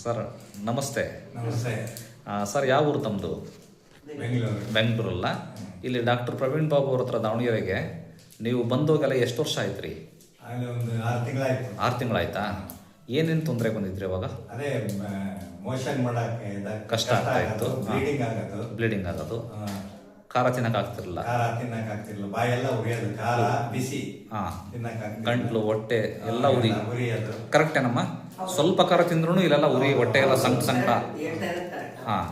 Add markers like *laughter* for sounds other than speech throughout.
Sir ನಮಸ್ತೆ. ನಮಸ್ತೆ. Sir ಯಾವ ಊರು ತಮ್ಮದು ಬೆಂಗಳೂರು. ಬೆಂಗಳೂರಲ್ಲ? ಇಲ್ಲಿ ಡಾಕ್ಟರ್ ಪ್ರವೀಣ್ ಬಾಬು ಅವ್ರ ಹತ್ರ ದಾವಣಗೆರೆಗೆ. ನೀವು ಬಂದೋಗೆಲ್ಲ ಎಷ್ಟು ವರ್ಷ ಆಯ್ತು ರೀ ಒಂದು ಆರು ತಿಂಗಳಾಯ್ತು. ಆರು ತಿಂಗಳಾಯ್ತಾ? ಏನೇನು ತೊಂದರೆ ಬಂದಿದ್ರಿ ಅವಾಗ? ಅದೇ ಮೋಷನ್ ಮಾಡಕ್ಕೆ ಕಷ್ಟ ಆಗ್ತಾ ಇತ್ತು. ಬ್ಲೀಡಿಂಗ್ ಆಗೋದು. ಬ್ಲೀಡಿಂಗ್ ಆಗೋದು. ಖಾರ ತಿನ್ನಕ್ಕೆ ಆಗ್ತಿರಲಿಲ್ಲ? ಖಾರ ತಿನ್ನಕ್ ಆಗ್ತಿರ್ಲಿಲ್ಲ. ಬಾಯೆಲ್ಲ ಉರಿಯೋದು. ಖಾರ ಬಿಸಿ. ಹಾಂ. ತಿನ್ನಕ್. ಗಂಟ್ಲು ಹೊಟ್ಟೆ ಎಲ್ಲ ಉರಿ ಉರಿಯೋದು. ಕರೆಕ್ಟೇನಮ್ಮ ಸ್ವಲ್ಪ ಖಾರ ತಿಂದ್ರೂ ಇಲ್ಲೆಲ್ಲ ಉರಿ ಹೊಟ್ಟೆ ಎಲ್ಲ ಸಣ್ಣ ಸಣ್ಣ. ಹಾಂ.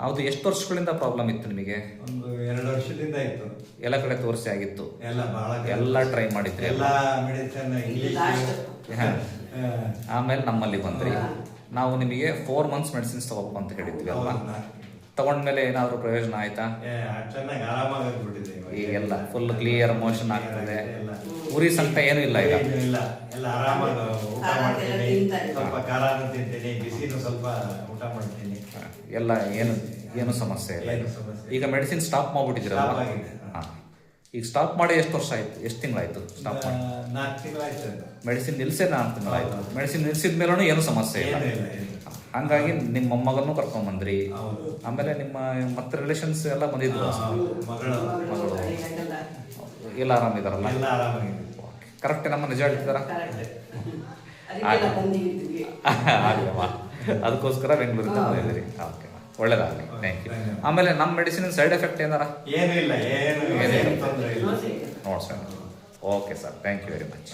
ಹೌದು ಎಷ್ಟು ವರ್ಷಗಳಿಂದ ಪ್ರಾಬ್ಲಮ್ ಇತ್ತು ನಿಮಗೆ? ಒಂದು ಎರಡು ವರ್ಷದಿಂದ ಇತ್ತು. ಎಲ್ಲ ಕಡೆ ತೋರಿಸಿ ಆಗಿತ್ತು. ಎಲ್ಲ ಬಹಳ ಎಲ್ಲ ಟ್ರೈ ಮಾಡಿದ್ರಿ. ಎಲ್ಲ ಮೆಡಿಸಿನ್ ಇಂಗ್ಲಿಷ್ ಆಮೇಲೆ ನಮ್ಮಲ್ಲಿ ಬಂದ್ರಿ. ನಾವು ನಿಮಗೆ ಫೋರ್ ಮಂತ್ಸ್ ಮೆಡಿಸಿನ್ಸ್ ತಗೋಬೇಕು ಅಂತ ಹೇಳಿದ್ವಿ ಅಲ್ವಾ? ತಗೊಂಡ್ಮೇಲೆ ಏನಾದರೂ ಪ್ರಯೋಜನ ಆಯ್ತಾ? ಈಗ ಎಲ್ಲ ಫುಲ್ ಕ್ಲಿಯರ್ ಮೋಷನ್ ಆಗ್ತದೆ. ಎಲ್ಲ. ಉರಿ ಸಂಕಟ ಏನು ಇಲ್ಲ ಈಗ. ಇಲ್ಲ. ಎಲ್ಲ ಆರಾಮಾಗಿ ಊಟ ಮಾಡ್ತೀನಿ. ಸ್ವಲ್ಪ ಖಾರನೂ ತಿಂತೀನಿ ಬಿಸಿನೂ ಸ್ವಲ್ಪ ಊಟ ಮಾಡ್ತೀನಿ. ಎಲ್ಲ ಏನು ಏನು ಸಮಸ್ಯೆ ಇಲ್ಲ ಏನು ಸಮಸ್ಯೆ ಈಗ ಮೆಡಿಸಿನ್ ಸ್ಟಾಪ್ ಆಗಿದೆ. ಹಾಂ. ಈಗ ಸ್ಟಾಪ್ ಮಾಡಿ ಎಷ್ಟು ವರ್ಷ ಆಯ್ತು? ಎಷ್ಟು ತಿಂಗಳಾಯ್ತು ಸ್ಟಾಪ್ ಮಾಡಿ? ನಾಲ್ಕು ತಿಂಗಳಾಯ್ತು ಅದು. ಮೆಡಿಸಿನ್ ನಿಲ್ಸೇ ನಾಲ್ಕು ತಿಂಗಳಾಯ್ತು. ಮೆಡಿಸಿನ್ ನಿಲ್ಸಿದ ಮೇಲೂ ಏನು ಸಮಸ್ಯೆ ಇಲ್ಲ. ಹಂಗಾಗಿ ನಿಮ್ಮ ಮೊಮ್ಮಗನ್ನು ಕರ್ಕೊಂಬಂದ್ರಿ. ಆಮೇಲೆ ನಿಮ್ಮ ಮತ್ತೆ ರಿಲೇಷನ್ಸ್ ಎಲ್ಲ ಬಂದಿದ್ರು ಮಗಳು. ಎಲ್ಲ ಆರಾಮಿದಾರಲ್ಲ ಎಲ್ಲ ಆರಾಮಾಗಿದೆ ಕರೆಕ್ಟ್ ನಮ್ಮ ನಿಜ ಹೇಳ್ತಿದಾರ ಆಗ್ಲಮ್ಮ *laughs* ಅದಕ್ಕೋಸ್ಕರ ಬೆಂಗಳೂರಿಂದ ಬಂದಿದ್ದೀರಿ ಓಕೆ ಒಳ್ಳೇದಾಗಲಿ. ಥ್ಯಾಂಕ್ ಯು ಆಮೇಲೆ ನಮ್ಮ ಮೆಡಿಸಿನ್ ಸೈಡ್ ಎಫೆಕ್ಟ್ ಏನಾರ? ಏನೂ ಇಲ್ಲ ಏನು. ನೋಡ್ಸೋಣ. Okay sir thank you very much